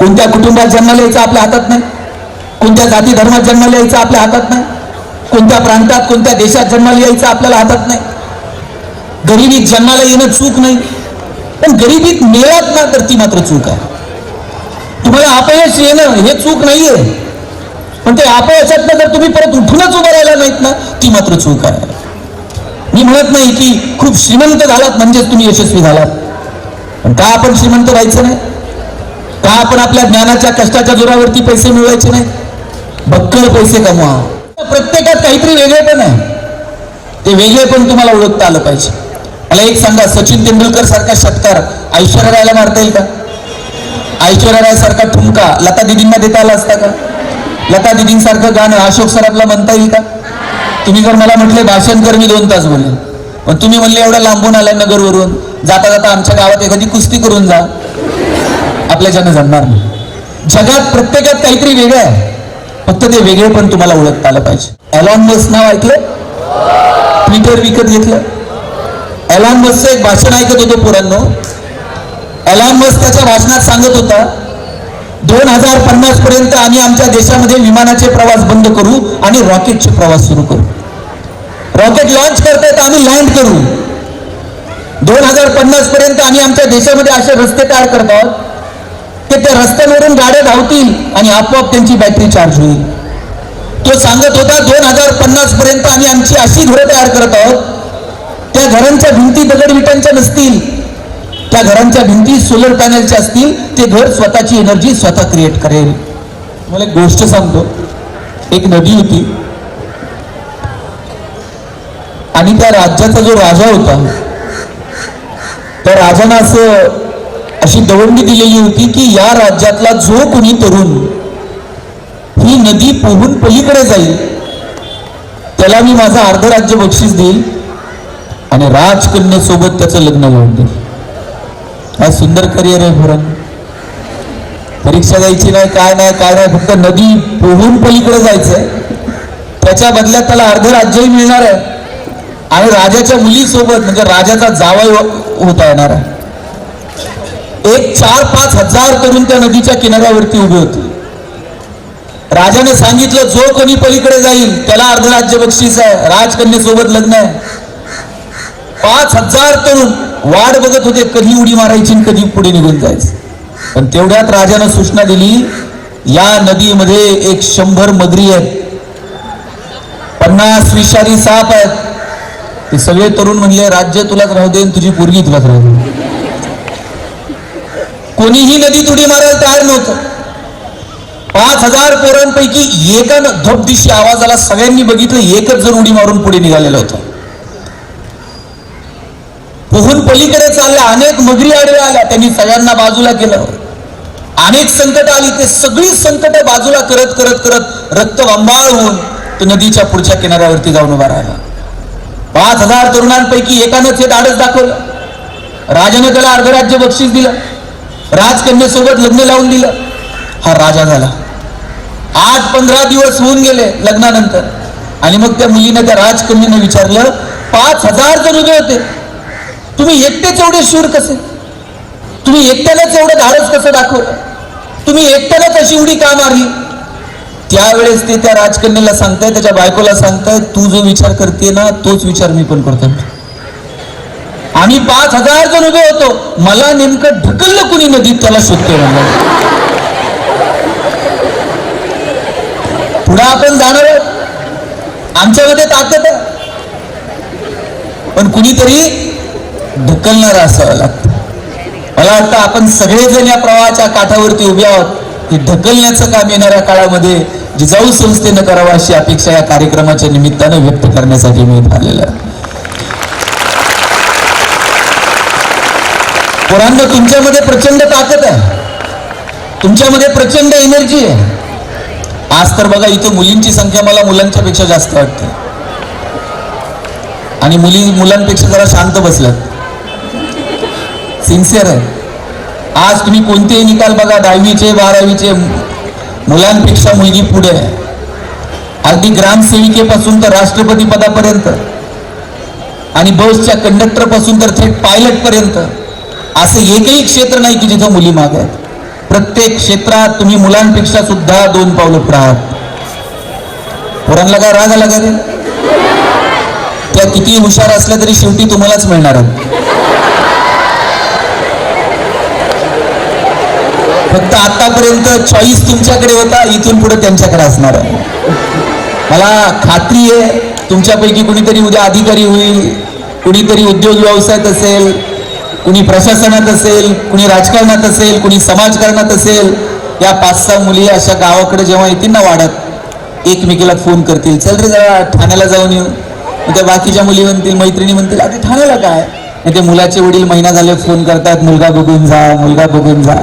कोणत्या कुटुंबात जन्माला यायचं आपल्या हातात नाही? कोणत्या जाती धर्मात जन्माला यायचं आपल्या हातात नाही? कोणत्या प्रांतात कोणत्या देशात जन्माला यायचं आपल्याला हातात नाही? गरिबीत जन्माला येणं चूक नाही. पण गरिबीत मिळत ना तर ती मात्र चूक आहे. तुम्हाला अपयश येणं हे चूक नाहीये. पण ते अपयशातनं तर तुम्ही परत उठूनच उभं राहिला नाहीत ना ती मात्र चूक आहे. मी म्हणत नाही की खूप श्रीमंत झालात म्हणजेच तुम्ही यशस्वी झालात. पण का आपण श्रीमंत व्हायचं नाही? का आपण आपल्या ज्ञानाच्या कष्टाच्या जोरावरती पैसे मिळवायचे नाही? भक्कड पैसे कमवा. प्रत्येकात काहीतरी वेगळे पण आहे. ते वेगळे पण तुम्हाला ओळखता आलं पाहिजे. मला एक सांगा सचिन तेंडुलकर सारखा षटकार ऐश्वर्या रायला मारता येईल का? ऐश्वर्या राय सारखा ठुमका लता दिदींना देता आला असता का? लता दिदींसारखं गाणं अशोक सराफला म्हणता येईल का? तुम्ही जर मला म्हटले भाषण कर मी दोन तास बोलेन. पण तुम्ही म्हणले एवढं लांबून आलाय नगरवरून. जाता जाता आमच्या गावात एखादी कुस्ती करून जा. आपल्याच्यानं जमणार नाही. जगात प्रत्येकात काहीतरी वेगळं आहे. फक्त ते वेगळे पण तुम्हाला ओळखता आलं पाहिजे. एलॉन मस्क नाव ऐकलं? ट्विटर विकत घेतलं? एलॉन मस्कचं एक भाषण ऐकत होतो पोरांनो. एलॉन मस्क त्याच्या भाषणात सांगत होता दोन हजार पन्नास पर्यंत आम्ही आमच्या देशामध्ये विमानाचे प्रवास बंद करू आणि रॉकेटचे प्रवास सुरू करू. रॉकेट लॉन्च करतायत आम्ही लँड करू. दोन हजार पन्नास पर्यंत आम्ही आमच्या देशामध्ये असे रस्ते तयार करत आहोत. की त्या रस्त्यांवरून गाड्या धावतील आणि आपोआप त्यांची बॅटरी चार्ज होईल. तो सांगत होता दोन हजार पन्नास पर्यंत आम्ही आमची अशी घरं तयार करत आहोत त्या घरांच्या भिंती दगड विटांच्या नसतील. त्या घरांच्या भिंती सोलर पॅनलच्या असतील. ते घर स्वतःची एनर्जी स्वतः क्रिएट करेल. मला एक गोष्ट सांगतो. एक नदी होती. आणि त्या राज्याचा जो राजा होता त्या राजानं असं अशी दवंडी दिलेली होती की या राज्यातला जो कोणी तरुण ही नदी पोहून पलीकडे जाईल त्याला मी माझं अर्ध राज्य बक्षीस देईल आणि राजकन्यासोबत त्याचं लग्न लावून देईल. काय सुंदर करिअर आहे भरण परीक्षा द्यायची नाही काय नाही काय नाही फक्त नदी पोहून पलीकडे जायचंय. त्याच्या बदल्यात त्याला अर्ध राज्यही मिळणार आहे. आणि राजाच्या मुलीसोबत म्हणजे राजाचा जावई होता येणार आहे. एक चार पाच हजार तरुण त्या नदीच्या किनाऱ्यावरती उभे होते. राजाने सांगितलं जो कोणी पलीकडे जाईल त्याला अर्धराज्य बक्षीस आहे. राजकन्यासोबत लग्न आहे. पाच हजार तरुण वाट बघत होते कधी उडी मारायची आणि कधी पुढे निघून जायचं. पण तेवढ्यात राजानं सूचना दिली या नदीमध्ये एक शंभर मगरी आहेत. पन्नास विषारी साप आहेत. ते सगळे तरुण म्हणले राज्य तुलाच राहू दे तुझी पोरगी तुलाच राहू दे. कोणीही नदीत उडी मारायला तयार नव्हतं. पाच हजार पोरांपैकी एकानं धोपदिशी आवाजाला सगळ्यांनी बघितलं एकच जण उडी मारून पुढे निघालेलं होतं. पोहून पलीकडे चालल्या अनेक मगरी आडव्या आल्या त्यांनी सगळ्यांना बाजूला केलं. अनेक संकट आली ते सगळी संकट बाजूला करत करत करत रक्त वांबाळ होऊन तो नदीच्या पुढच्या किनाऱ्यावरती जाऊन उभा राहिला. पाच हजार तरुणांपैकी एकानंच हे धाडस दाखवलं. राजाने त्याला अर्धराज्य बक्षीस दिलं. राजकन्यासोबत लग्न लावून दिलं. हा राजा झाला. आज पंधरा दिवस होऊन गेले लग्नानंतर. आणि मग त्या मुलीने त्या राजकन्याने विचारलं पाच हजार जण उभे होते. तुम्ही एकटेच एवढे शूर कसे? तुम्ही एकट्यालाच एवढं धाडस कसं दाखवलं? तुम्ही एकट्यालाच अशी उडी का मारली? त्यावेळेस ते त्या राजकन्याला सांगताय त्याच्या बायकोला सांगताय तू जो विचार करते ना तोच विचार मी पण करतो आम्ही पाच हजार जण उभे होतो मला नेमकं ढकललं कुणी नदीत त्याला शोधतो म्हणलं. पुढं आपण जाणार आहोत. आमच्यामध्ये ताकद पण कुणीतरी ढकलणार असावं लागतं. मला वाटतं आपण सगळेजण या प्रवाहाच्या काठावरती उभे आहोत. हे ढकलण्याचं काम येणाऱ्या काळामध्ये जिजाऊ संस्थेनं करावं अशी अपेक्षा या कार्यक्रमाच्या निमित्तानं व्यक्त करण्यासाठी मी इथं आहे. पोरांनो तुमच्यामध्ये प्रचंड ताकद आहे. तुमच्यामध्ये प्रचंड एनर्जी आहे. आज तर बघा इथं मुलींची संख्या मला मुलांच्या पेक्षा जास्त वाटते. आणि मुली मुलांपेक्षा जरा शांत बसल्यात. सिन्सिअर आहे. आज तुम्ही कोणतेही निकाल बघा दहावीचे बारावीचे मुलांपेक्षा मुलगी पुढे आहे. अगदी ग्रामसेविकेपासून तर राष्ट्रपती पदापर्यंत. आणि बसच्या कंडक्टरपासून तर थेट पायलटपर्यंत असं एकही क्षेत्र नाही की जिथं मुली माग आहेत. प्रत्येक क्षेत्रात तुम्ही मुलांपेक्षा सुद्धा दोन पावलं पुढे आहात पोरांना काय राग आला का रे? त्या किती हुशार असल्या तरी शेवटी तुम्हालाच मिळणार फक्त आतापर्यंत चॉईस तुमच्याकडे होता इथून पुढे त्यांच्याकडे असणार आहे. मला खात्री आहे तुमच्यापैकी कुणीतरी उद्या अधिकारी होईल कुणीतरी उद्योग व्यवसायात असेल कुणी प्रशासनात असेल कुणी राजकारणात असेल कुणी समाजकारणात असेल या पाच सहा मुली अशा गावाकडे जेव्हा येतील ना वाढत एकमेकीला फोन करतील चल रे जरा ठाण्याला जाऊन येऊ. मग त्या बाकीच्या मुली म्हणतील मैत्रिणी म्हणतील आता ठाण्याला काय? मग ते मुलाचे वडील महिना झाले फोन करतात मुलगा बघून जा मुलगा बघून जा.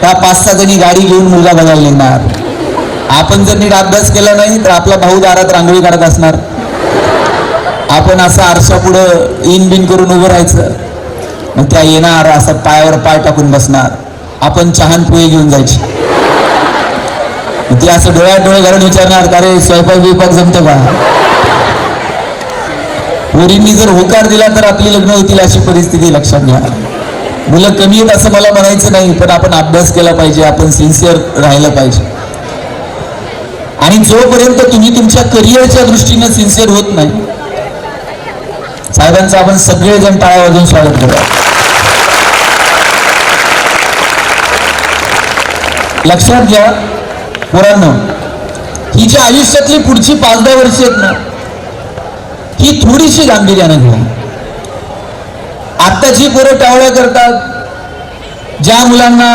त्या पाच सहा जणी गाडी घेऊन मुलगा बघायला निघणार. आपण जर नीट अभ्यास केला नाही तर आपला भाऊ दारात रांगोळी काढत असणार. आपण असं आरशा पुढं इन बिन करून उभं राहायचं. मग त्या येणार असं पायावर पाय टाकून बसणार. आपण चहान पोहे घेऊन जायची. ते ती असं डोळ्यात डोळे घालून विचारणार का रे स्वयंपाक बिपाक जमतो का? पोरींनी जर होकार दिला तर आपली लग्न होतील अशी परिस्थिती लक्षात घ्या. मुलं कमी आहेत असं मला म्हणायचं नाही पण आपण अभ्यास केला पाहिजे आपण सिन्सिअर राहिलं पाहिजे. आणि जोपर्यंत तुम्ही तुमच्या करिअरच्या दृष्टीनं सिन्सिअर होत नाही साहेबांचं आपण सगळेजण टाळ्या वाजून स्वागत करूया लक्षात घ्या पोरांना ही जी आयुष्यातली पुढची पाच दहा वर्ष आहेत ना ही थोडीशी गांभीर्यानं घ्या आत्ताची पोरं टावळ्या करतात ज्या मुलांना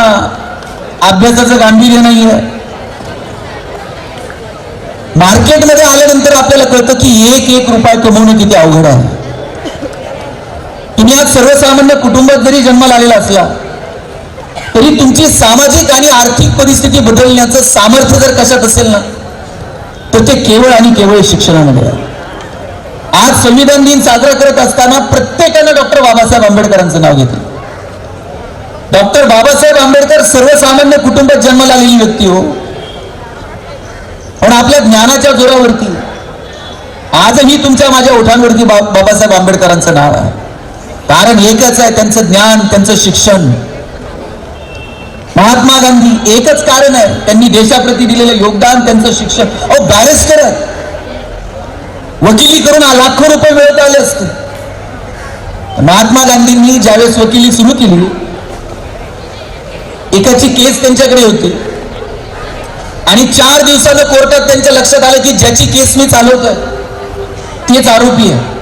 अभ्यासाचं गांभीर्य नाही आहे मार्केटमध्ये आल्यानंतर आपल्याला कळतं की एक एक रुपया कमवणं किती अवघड आहे. तुम्ही आज सर्वसामान्य कुटुंबात जरी जन्माला आलेला असला तरी तुमची सामाजिक आणि आर्थिक परिस्थिती बदलण्याचं सामर्थ्य जर कशात असेल ना तर ते केवळ आणि केवळ शिक्षणामध्ये आहे. आज संविधान दिन साजरा करत असताना प्रत्येकानं डॉक्टर बाबासाहेब आंबेडकरांचं नाव घेतलं. डॉक्टर बाबासाहेब आंबेडकर सर्वसामान्य कुटुंबात जन्माला आलेली व्यक्ती हो. पण आपल्या ज्ञानाच्या जोरावरती आजही तुमच्या माझ्या ओठांवरती बा- बाबासाहेब आंबेडकरांचं नाव आहे. कारण एकच आहे त्यांचं ज्ञान त्यांचं शिक्षण. महात्मा गांधी एकच कारण आहे. त्यांनी देशाप्रती दिलेलं योगदान त्यांचं शिक्षण. अहो बॅरिस्टर आहेत वकिली करून लाखो रुपये मिळत आले असते. महात्मा गांधींनी ज्यावेळेस वकिली सुरू केली एकाची केस त्यांच्याकडे होती. आणि चार दिवसानं कोर्टात त्यांच्या लक्षात आलं की ज्याची केस मी चालवतोय तेच आरोपी आहे.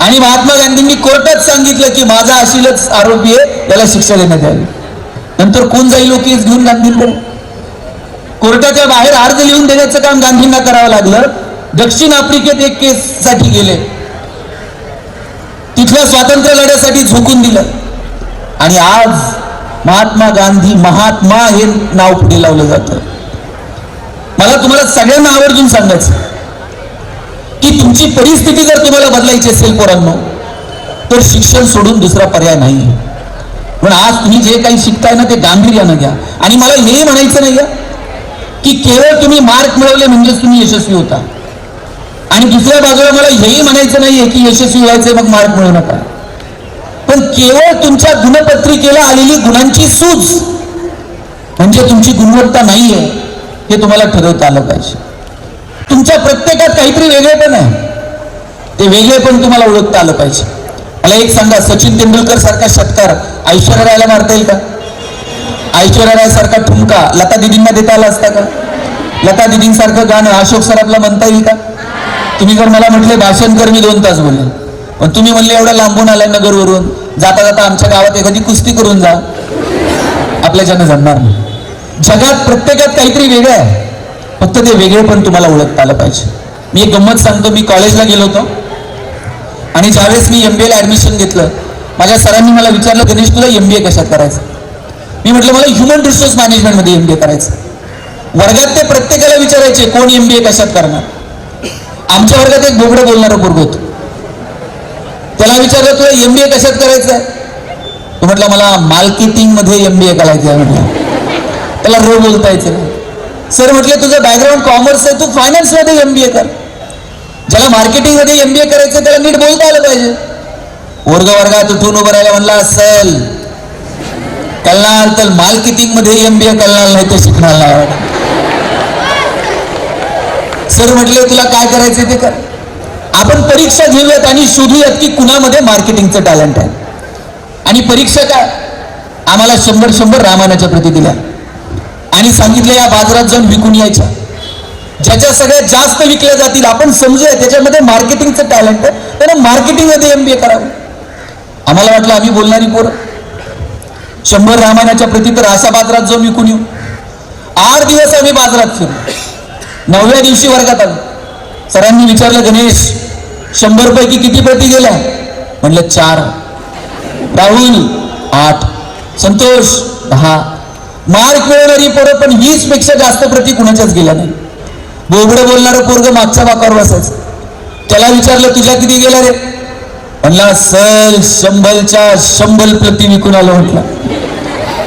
आणि महात्मा गांधींनी कोर्टात सांगितलं की माझा अशीलच आरोपी आहे त्याला शिक्षा देण्यात यावी. नंतर कोण जाईल हो केस घेऊन गांधींकडे? कोर्टाच्या बाहेर अर्ज लिहून देण्याचं काम गांधींना करावं लागलं. दक्षिण आफ्रिकेत एक केस साठी गेले. तिथल्या स्वातंत्र्य लढ्यासाठी झोकून दिलं. आणि आज महात्मा गांधी महात्मा हे नाव पुढे लावलं जातं. मला तुम्हाला सगळ्यांना आवर्जून सांगायचं की तुमची परिस्थिती जर तुम्हाला बदलायची असेल पोरांनो तर शिक्षण सोडून दुसरा पर्याय नाही. पण आज तुम्ही जे काही शिकताय ना ते गांभीर्यानं घ्या. आणि मला हे म्हणायचं नाही की केवळ तुम्ही मार्क मिळवले म्हणजेच तुम्ही यशस्वी होता. आणि दुसऱ्या बाजूला मला हेही म्हणायचं नाहीये की यशस्वी व्हायचे मग मार्क मिळू नका. पण केवळ तुमच्या गुणपत्रिकेला आलेली गुणांची सूज म्हणजे तुमची गुणवत्ता नाहीये हे तुम्हाला ठरवता आलं पाहिजे. तुमच्या प्रत्येकात काहीतरी वेगळेपण आहे. ते वेगळेपण तुम्हाला ओळखता आलं पाहिजे. मला एक सांगा सचिन तेंडुलकर सारखा षटकार ऐश्वर्या रायला मारता येईल का? ऐश्वर्या राय सारखा ठुमका लता दिदींना देता आला असता का? लता दिदींसारखं गाणं अशोक सराफला म्हणता येईल का? तुम्ही जर मला म्हटले भाषण कर मी दोन तास बोलेन. पण तुम्ही म्हणले एवढं लांबून आलाय नगरवरून. जाता जाता आमच्या गावात एखादी कुस्ती करून जा. आपल्याच्यानं जमणार नाही. जगात प्रत्येकात काहीतरी वेगळं आहे. फक्त ते वेगळे पण तुम्हाला ओळखता आलं पाहिजे. मी एक गंमत सांगतो मी कॉलेजला गेलो होतो. आणि ज्यावेळेस मी एम बी एला ऍडमिशन घेतलं माझ्या सरांनी मला विचारलं गणेश तुला एम बी ए कशात करायचं? मी म्हटलं मला ह्युमन रिसोर्स मॅनेजमेंटमध्ये एम बी ए करायचं. वर्गात ते प्रत्येकाला विचारायचे कोण एम बी ए कशात करणार? आमच्या वर्गात एक बोबडं बोलणारं पोरग होतं. त्याला विचारलं तुला एम बी ए कशात करायचं आहे तो म्हटलं मला मार्केटिंगमध्ये एम बी ए करायचं आहे म्हटलं. त्याला रो बोलता यायचं. सर म्हटले तुझं बॅकग्राऊंड कॉमर्स आहे तू फायनान्समध्ये एम बी ए कर. ज्याला मार्केटिंगमध्ये एम बी ए करायचं त्याला नीट बोलता आलं पाहिजे. वर्ग वर्गात उठून उभं राहायला म्हणला असेल कळणार तर मार्केटिंगमध्ये एम बी ए कळणार नाही ते शिकणार नाही. सर म्हटले तुला काय करायचं ते कर. आपण परीक्षा घेऊयात आणि शोधूयात की कुणामध्ये मार्केटिंगचं टॅलेंट आहे. आणि परीक्षा काय आम्हाला शंभर शंभर रामायणाच्या प्रती दिल्या. आणि सांगितलं या बाजारात जाऊन विकून यायच्या. ज्याच्या सगळ्यात जास्त विकल्या जातील आपण समजूया त्याच्यामध्ये मार्केटिंगचं टॅलेंट आहे. त्यानं मार्केटिंगमध्ये एम बी ए करावं. आम्हाला वाटलं आम्ही बोलणारी पोरं. शंभर रामायणाच्या प्रती तर अशा बाजारात जाऊन विकून येऊ. आठ दिवस आम्ही बाजारात फिरू. नवव्या दिवशी वर्गात आलो. सरांनी विचारलं गणेश शंभर पैकी किती प्रती गेल्या? म्हणलं चार. राहुल आठ. संतोष दहा. मार्क मिळवणारी पोरं पण वीसपेक्षा जास्त प्रती कुणाच्याच गेल्या नाही. बोबडं बोलणारं पोरग मागच्या बाकावर बसायचं त्याला विचारलं तुझ्या किती गेला रे? म्हणला सर शंभरच्या शंभर प्रती विकून आलो म्हटलं.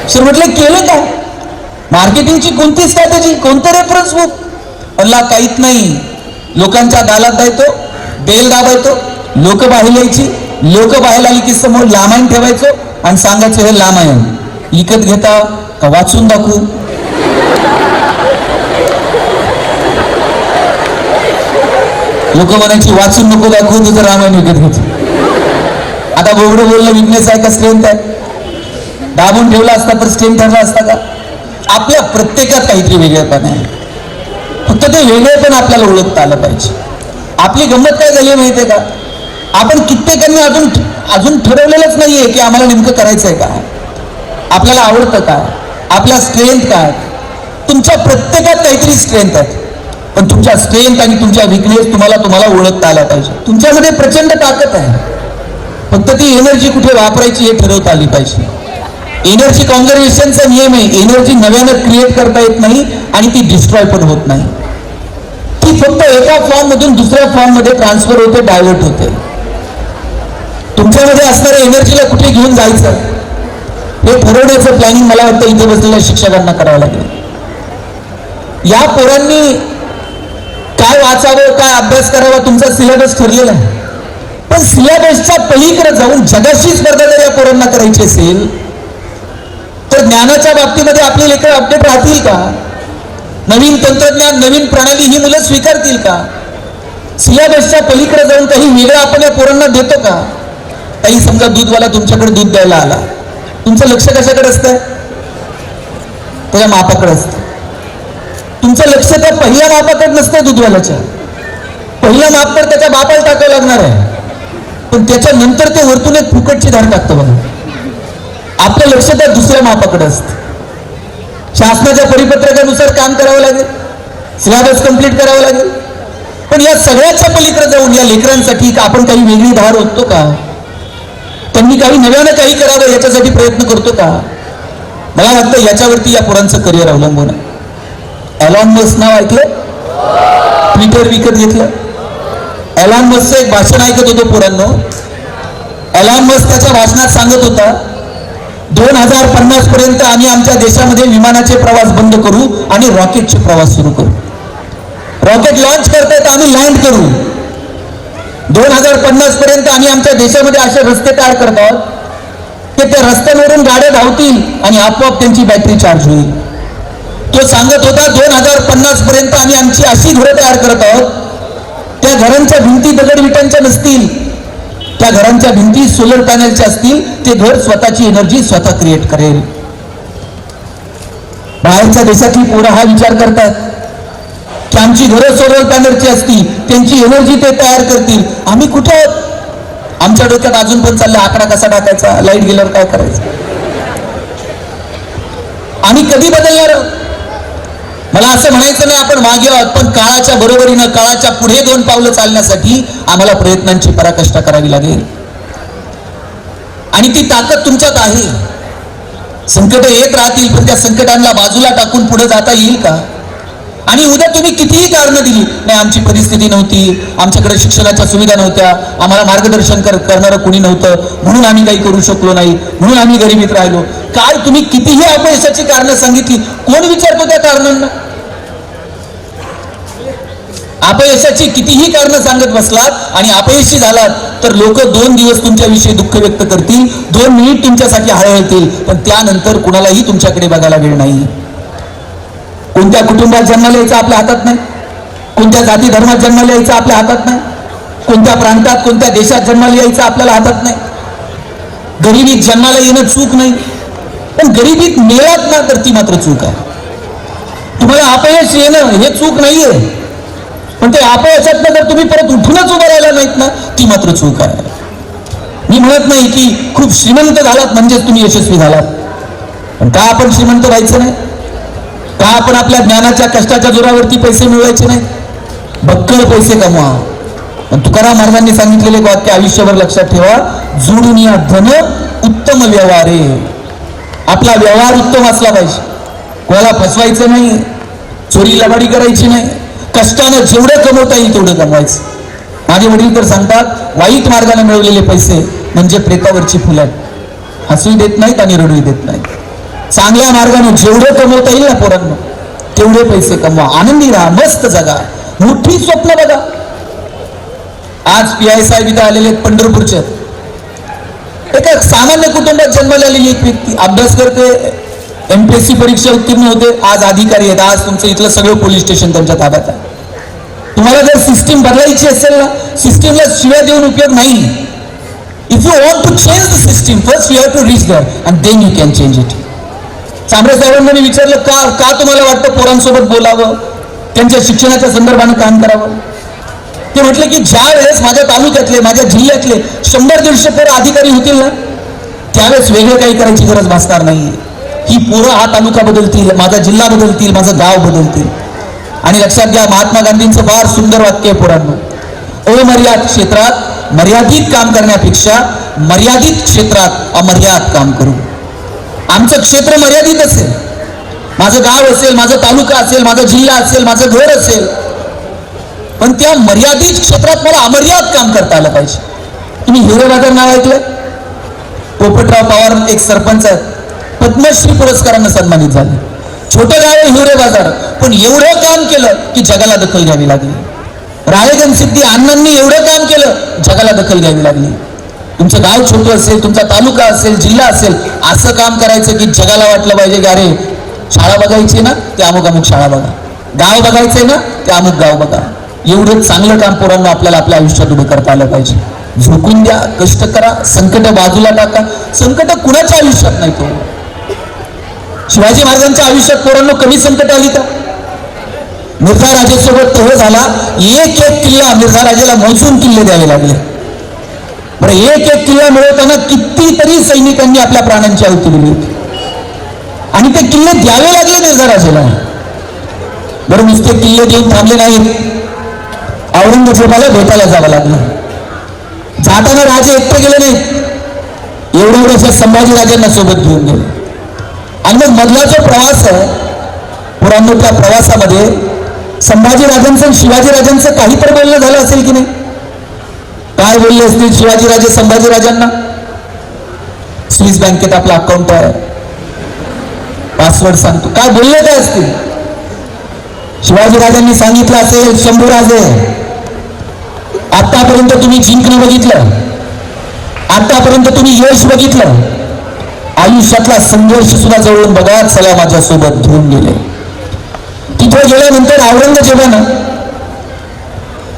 सर म्हटलं केलं काय? मार्केटिंगची कोणती स्ट्रॅटेजी कोणतं रेफरन्स बुक म्हणला काहीच नाही. लोकांच्या दालात जायतो बेल दाबायचो लोक बाहेर यायची लोक बाहेर आली की समोर लामायण ठेवायचो आणि सांगायचं हे लामायण विकत घेता का वाचून दाखवू? लोक म्हणायची वाचून नको दाखवू तुझं रामायण विकत घेतो आता बोबडं बोलणं विकनेस आहे का? स्ट्रेंथ आहे. दाबून ठेवला असता तर स्ट्रेंथ ठरला असता का? आपल्या प्रत्येकात काहीतरी वेगळेपण आहे. फक्त ते वेगळेपण आपल्याला ओळखता आलं पाहिजे. आपली गंमत काय झाली माहितीये का? आपण कित्येकांनी अजून अजून ठरवलेलंच नाहीये की आम्हाला नेमकं करायचं आहे का? आपल्याला आवडतं काय? आपला स्ट्रेंथ काय? तुमच्या प्रत्येकात काहीतरी स्ट्रेंथ आहे. पण तुमच्या स्ट्रेंथ आणि तुमच्या विकनेस तुम्हाला तुम्हाला ओळखता आला पाहिजे. तुमच्यामध्ये प्रचंड ताकद आहे. फक्त ती एनर्जी कुठे वापरायची हे ठरवता आली पाहिजे. एनर्जी कॉन्झर्वेशनचा नियम आहे. एनर्जी नव्यानं क्रिएट करता येत नाही आणि ती डिस्ट्रॉय पण होत नाही. ती फक्त एका फॉर्म मधून दुसऱ्या फॉर्ममध्ये ट्रान्सफर होते डायव्हर्ट होते. तुमच्यामध्ये असणाऱ्या एनर्जीला कुठे घेऊन जायचं? हे पुरवण्याचं प्लॅनिंग मला वाटतं इथे बसलेल्या शिक्षकांना करावं लागेल. या पोरांनी काय वाचावं काय अभ्यास करावा तुमचा सिलेबस ठरलेला आहे. पण सिलेबसच्या पलीकडे जाऊन जगाशी स्पर्धा जर या पोरांना करायची असेल तर ज्ञानाच्या बाबतीमध्ये आपले लेकर अपडेट राहतील का? नवीन तंत्रज्ञान नवीन प्रणाली ही मुलं स्वीकारतील का? सिलेबसच्या पलीकडे जाऊन काही वेगळं आपण या पोरांना देतो का? काही समजा दूधवाला तुमच्याकडे दूध द्यायला आला. तुमचं लक्ष कशाकडे असतं त्याच्या मापाकडे असतं तुमचं लक्ष त्या पहिल्या मापाकडे नसतं दुधवाल्याच्या. पहिलं माप तर त्याच्या बापाला टाकावं लागणार आहे. पण त्याच्यानंतर ते वरतून एक फुकटची धार टाकतं बघा. आपलं लक्ष त्या दुसऱ्या मापाकडे असतं. शासनाच्या परिपत्रकानुसार काम करावं लागेल. सिलेबस कंप्लीट करावं लागेल. पण या सगळ्याच्या पलीकडे जाऊन या लेकरांसाठी आपण काही वेगळी धार ओततो का? त्यांनी काही नव्यानं काही करावं याच्यासाठी प्रयत्न करतो का? मला वाटतं याच्यावरती या पोरांचं करिअर अवलंबून आहे. एलॉन मस्क नाव ऐकलं? ट्विटर विकत घेतलं? एलॉन मस्कचं एक भाषण ऐकत होतो पोरांनो. एलॉन मस्क त्याच्या भाषणात सांगत होता दोन हजार पन्नास पर्यंत आम्ही आमच्या देशामध्ये विमानाचे प्रवास बंद करू आणि रॉकेटचे प्रवास सुरू करू. रॉकेट लॉन्च करतायत आम्ही लँड करू. दोन हजार पन्नास पर्यंत आम्ही आमच्या देशामध्ये असे रस्ते तयार करत आहोत की त्या रस्त्यांवरून गाड्या धावतील आणि आपोआप त्यांची बॅटरी चार्ज होईल. तो सांगत होता दोन हजार पन्नास पर्यंत आम्ही आमची अशी घरं तयार करत आहोत. त्या घरांच्या भिंती दगड विटांच्या नसतील. त्या घरांच्या भिंती सोलर पॅनलच्या असतील. ते घर स्वतःची एनर्जी स्वतः क्रिएट करेल. बाहेरच्या देशातली पोरं हा विचार करतात. की आमची घरं सोलर पॅनलची असतील त्यांची एनर्जी ते तयार करतील. आम्ही कुठे आमच्या डोक्यात अजून पण चाललं आकडा कसा टाकायचा? लाइट गेल्यावर काय करायचं? आम्ही कधी बदलणार मला असं म्हणायचं नाही आपण मागे आहोत पण काळाच्या बरोबरीनं काळाच्या पुढे दोन पावलं चालण्यासाठी आम्हाला प्रयत्नांची पराकष्टा करावी लागेल. आणि ती ताकद तुमच्यात आहे. संकट येत राहतील पण त्या संकटांना बाजूला टाकून पुढे जाता येईल का? आणि उद्या तुम्ही कितीही कारणं दिली नाही आमची परिस्थिती नव्हती आमच्याकडे शिक्षणाच्या सुविधा नव्हत्या आम्हाला मार्गदर्शन कर करणारं कुणी नव्हतं म्हणून आम्ही काही करू शकलो नाही म्हणून आम्ही गरिबीत राहिलो. काय तुम्ही कितीही अपयशाची कारणं सांगितली कोण विचारतो त्या कारणांना? अपयशाची कितीही कारणं सांगत बसलात आणि अपयशी झालात तर लोक दोन दिवस तुमच्याविषयी दुःख व्यक्त करतील दोन मिनिट तुमच्यासाठी हळहळतील पण त्यानंतर कुणालाही तुमच्याकडे बघायला वेळ नाही. कोणत्या कुटुंबात जन्माला यायचं आपल्या हातात नाही? कोणत्या जाती धर्मात जन्माला यायचं आपल्या हातात नाही? कोणत्या प्रांतात कोणत्या देशात जन्माला यायचं आपल्याला हातात नाही? गरिबीत जन्माला येणं चूक नाही. पण गरिबीत मिळत ना तर ती मात्र चूक आहे. तुम्हाला अपयश येणं हे चूक नाहीये. पण ते अपयशात जर तुम्ही परत उठूनच उभं राहिला नाहीत ना ती मात्र चूक आहे. मी म्हणत नाही की खूप श्रीमंत झालात म्हणजेच तुम्ही यशस्वी झालात. पण का आपण श्रीमंत व्हायचं नाही? का आपण आपल्या ज्ञानाच्या कष्टाच्या जोरावरती पैसे मिळवायचे नाही? बक्कळ पैसे कमवा. पण तुकाराम महाराजांनी सांगितलेले वाक्य आयुष्यभर लक्षात ठेवा. जुडून या धन उत्तम व्यवहार. आहे आपला व्यवहार उत्तम असला पाहिजे. कोणाला फसवायचं नाही चोरी लबाडी करायची नाही. कष्टानं जेवढं कमवता येईल तेवढं कमवायचं. माझे वडील तर सांगतात वाईट मार्गाने मिळवलेले पैसे म्हणजे प्रेतावरची फुलं. हसूही देत नाहीत आणि रडूही देत नाहीत. चांगल्या मार्गाने जेवढं कमवता येईल ना पोरांना तेवढे पैसे कमवा. आनंदी राहा मस्त जगा. मोठी स्वप्न बघा. आज पी आय साहेब इथं आलेले आहेत पंढरपूरचे. एका सामान्य कुटुंबात जन्माला आलेली एक व्यक्ती अभ्यास करते एमपीएससी परीक्षा उत्तीर्ण होते आज अधिकारी आहेत. आज तुमचं इथलं सगळं पोलीस स्टेशन त्यांच्या ताब्यात आहे. तुम्हाला जर सिस्टीम बदलायची असेल ना सिस्टीमला शिव्या देऊन उपयोग नाही. If you want to change the system first you have to reach that and then you can change it Chambare साहेबांना मी विचारलं का का तुम्हाला वाटतं पोरांसोबत बोलावं? त्यांच्या शिक्षणाच्या संदर्भानं काम करावं? ते म्हटले की ज्या वेळेस माझ्या तालुक्यातले माझ्या जिल्ह्यातले शंभर दीडशे पोरं अधिकारी होतील ना त्यावेळेस वेगळं काही करायची गरज भासणार नाही ही पोरं हा तालुका बदलतील माझा जिल्हा बदलतील माझं गाव बदलतील. आणि लक्षात घ्या महात्मा गांधींचं फार सुंदर वाक्य आहे पोरांनो. अमर्याद क्षेत्रात मर्यादित काम करण्यापेक्षा मर्यादित क्षेत्रात अमर्याद काम करू. आमचं क्षेत्र मर्यादित असेल. माझं गाव असेल माझा तालुका असेल माझा जिल्हा असेल माझं घर असेल. पण त्या मर्यादित क्षेत्रात मला अमर्याद काम करता आलं पाहिजे. तुम्ही हिरो बाजार नाव ऐकलं? पोपटराव पवार एक सरपंच पद्मश्री पुरस्कारानं सन्मानित झाले. छोटं गाव आहे हिवरे बाजार पण एवढं काम केलं की जगाला दखल घ्यावी लागली. राळेगण सिद्धी अण्णांनी एवढं काम केलं जगाला दखल घ्यावी लागली. तुमचं गाव छोटं असेल तुमचा तालुका असेल जिल्हा असेल असं काम करायचं की जगाला वाटलं पाहिजे की अरे शाळा बघायची ना ते अमुक अमुक शाळा बघा. गाव बघायचंय ना ते अमुक गाव बघा. एवढं चांगलं काम पोरांना आपल्याला आपल्या आयुष्यात उभं करता आलं पाहिजे. झोकून द्या कष्ट करा संकट बाजूला टाका. संकट कुणाच्या आयुष्यात नाही तो? शिवाजी महाराजांच्या आयुष्यात पोरांना कमी संकट आली का? मिर्झा राजेसोबत तह झाला? एक एक किल्ला मिर्झा राजेला मोजून किल्ले द्यावे लागले. बरं एक एक किल्ला मिळवताना कितीतरी सैनिकांनी आपल्या प्राणांची आहुती दिली होती. आणि ते किल्ले द्यावे लागले मिर्झा राजेला बरं नुसते किल्ले देऊन थांबले नाहीत. औरंगजेबाला भेटायला जावं लागलं. जाताना राजे एकटे गेले नाहीत. एवढ्या एवढ्याशा संभाजी राजांना सोबत घेऊन गेले. आणि मग मधला जो प्रवास आहे पुराण त्या प्रवासामध्ये संभाजी राजांचं शिवाजी राजांचं काही तर बोलणं झालं असेल की नाही? काय बोलले असतील शिवाजीराजे संभाजीराजांना स्विस बँकेत आपला अकाउंट आहे. पासवर्ड सांगतो. काय बोलले काय असतील? शिवाजीराजांनी सांगितलं असेल शंभू राजे आतापर्यंत तुम्ही जिंकणं बघितलं. आतापर्यंत तुम्ही यश बघितलं. आयुष्यातला संघर्ष सुद्धा जवळून बघा सगळ्या माझ्यासोबत घेऊन गेले. तिथे गेल्यानंतर औरंगजेबानं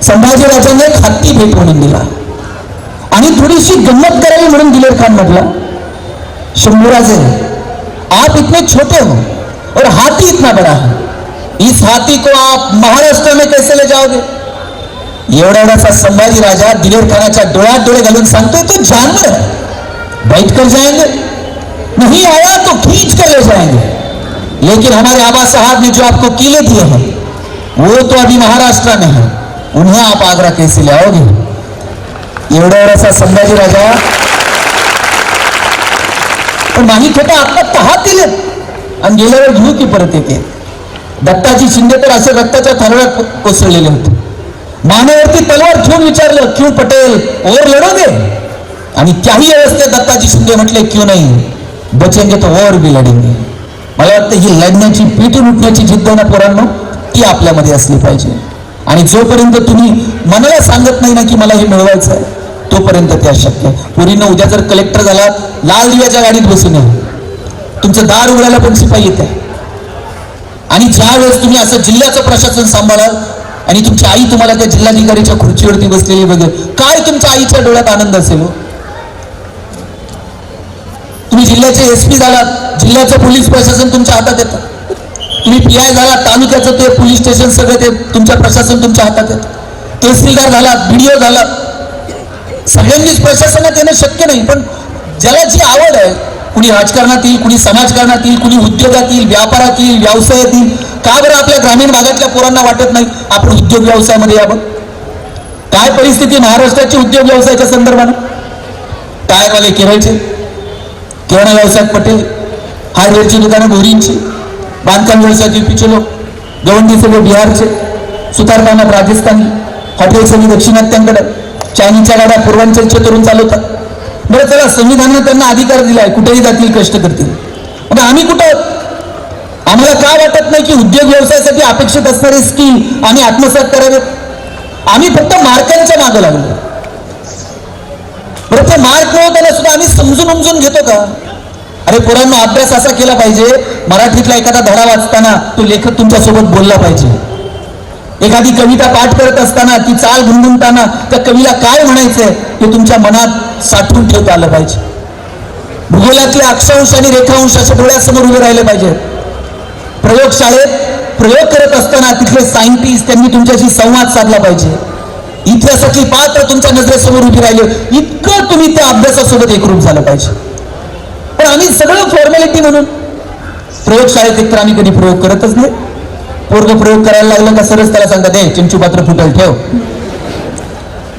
संभाजी राजांना एक हत्ती भेट म्हणून दिला. आणि थोडीशी गंमत करावी म्हणून दिलेर खान म्हटला, शंभूराजे, आप इतने छोटे हो और हाथी इतना बड़ा है. इस हाथी को आप महाराष्ट्र में कैसे ले जाओगे? एवढा एवढासा संभाजी राजा दिलेर खानाच्या डोळ्यात डोळे घालून सांगतोय तो जानवर है. बैठ कर जाएँगे. नहीं आया तो खींच कर ले जाएँगे. लेकिन हमारे आबा साहब ने जो आपको किले दिए हैं, वो तो अभी महाराष्ट्र में है। उन्हें आप आगरा कैसे ले आओगे हो एवढा एवढासा संभाजी राजा पण नाही होता आता हात दिले आणि गेल्यावर घेऊ की परत येते. दत्ताजी शिंदे तर असे रक्ताच्या थरव्यात कोसळलेले होते. मानेवरती तलवार ठेवून विचारलं क्यू पटेल और लढोगे? आणि त्याही अवस्थेत दत्ताजी शिंदे म्हटले क्यू नाही बचेंगे तो ओर बी लढेंगे. मला वाटतं ही लढण्याची पिटून उठण्याची जिद्द ना पोरांनो ती आपल्यामध्ये असली पाहिजे. आणि जोपर्यंत तुम्ही मनाला सांगत नाही ना की मला हे मिळवायचं आहे तोपर्यंत ते अशक्य आहे. उद्या जर कलेक्टर झाला लाल दिव्याच्या गाडीत बसून नये तुमचं दार उघडायला पण शिपाई येत. आहे आणि ज्या वेळेस तुम्ही असं जिल्ह्याचं प्रशासन सांभाळाल आणि तुमची आई तुम्हाला त्या जिल्हाधिकारीच्या खुर्चीवरती बसलेली बघेल काय तुमच्या आईच्या डोळ्यात आनंद असेल हो? तुम्ही जिल्ह्याचे एस पी झालात जिल्ह्याचं पोलीस प्रशासन तुमच्या हातात येतं. तुम्ही पी आय झाला तालुक्याचं ते पोलीस स्टेशन सगळं ते तुमच्या प्रशासन तुमच्या हातात येतं तहसीलदार झाला बीडीओ झाला. सगळ्यांनीच प्रशासनात येणं शक्य नाही पण ज्याला जी आवड आहे कुणी राजकारणात येईल कुणी समाजकारणात येईल कुणी उद्योगात येईल व्यापारात येईल व्यवसायात येईल का बरं आपल्या ग्रामीण भागातल्या पोरांना वाटत नाही आपण उद्योग व्यवसायामध्ये यावं? काय परिस्थिती महाराष्ट्राची उद्योग व्यवसायाच्या संदर्भानं? टायरवाले केरळचे किराणा व्यवसायात पटेल हार्डवेअरची दुकानं गोरींची बांधकाम व्यवसाय जेपीचे लोक गवंडी सगळे बिहारचे सुतारकामात राजस्थानी हॉटेल सगळी दक्षिणात्यांकडे चायनीच्या गाड्या पूर्वांचलचे तरुण चालवतात. बरं चला संविधानानं त्यांना अधिकार दिलाय कुठेही जातील कष्ट करतील. मग आम्ही कुठं? आम्हाला काय वाटत नाही की उद्योग व्यवसायासाठी अपेक्षित असणारे स्कीम आम्ही आत्मसात करावेत आम्ही फक्त मार्कांच्या मागं लागलो. बरं ते मार्क मिळवताना सुद्धा आम्ही समजून उमजून घेतो का? अरे पोरांना अभ्यास असा केला पाहिजे मराठीतला एखादा धडा वाचताना तो लेखक तुमच्यासोबत बोलला पाहिजे. एखादी कविता पाठ करत असताना ती चाल गुणगुणताना त्या कवीला काय म्हणायचंय ते तुमच्या मनात साठवून ठेवता आलं पाहिजे. भूगोलातले अक्षांश आणि रेखांश असे डोळ्यासमोर उभे राहिले पाहिजे. प्रयोगशाळेत प्रयोग करत असताना तिथले सायंटिस्ट त्यांनी तुमच्याशी संवाद साधला पाहिजे. इतिहासाची पात्र तुमच्या नजरेसमोर उभी राहिले. इतकं तुम्ही त्या अभ्यासासोबत एकरूप झालं पाहिजे. पण आम्ही सगळं फॉर्मॅलिटी म्हणून प्रयोगशाळेत एकतर आम्ही कधी प्रयोग करतच नाही. पोरग प्रयोग करायला लागलं का सरच त्याला सांगतात ए चिंचू पात्र फुटल ठेव.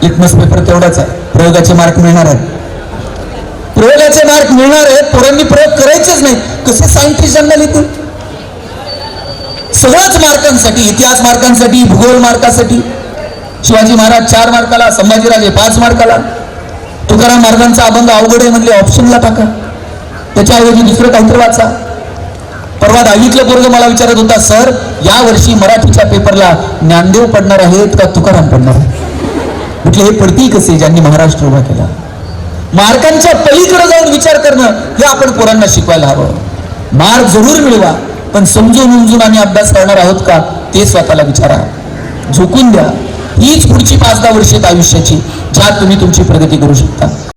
लिटमस पेपर तेवढाच आहे. प्रयोगाचे मार्क मिळणार आहेत. प्रयोगाचे मार्क मिळणार आहेत पोरांनी प्रयोग करायचेच नाही कसे सायंटिस्ट जन्म लिहितील सगळ्याच मार्कांसाठी इतिहास मार्कांसाठी भूगोल मार्कासाठी. शिवाजी महाराज चार मार्काला संभाजीराजे पाच मार्काला. तुकाराम महाराजांचा अभंग अवघड आहे म्हणले ऑप्शनला टाका. त्याच्याऐवजी दुसरं काहीतरी वाचा. परवा दहावीतलं पोरग मला विचारत होता सर या वर्षी मराठीच्या पेपरला ज्ञानदेव पडणार आहेत का तुकाराम पडणार आहे म्हटलं हे पडतील कसे? ज्यांनी महाराष्ट्र उभा केला. मार्कांच्या पलीकडे जाऊन विचार करणं हे आपण पोरांना शिकवायला हवं. मार्क जरूर मिळवा पण समजून उमजून आम्ही अभ्यास करणार आहोत का ते स्वतःला विचारा. झोकून द्या. हीच पुढची पाच दहा वर्षात आयुष्याची ज्यात तुम्ही तुमची प्रगती करू शकता.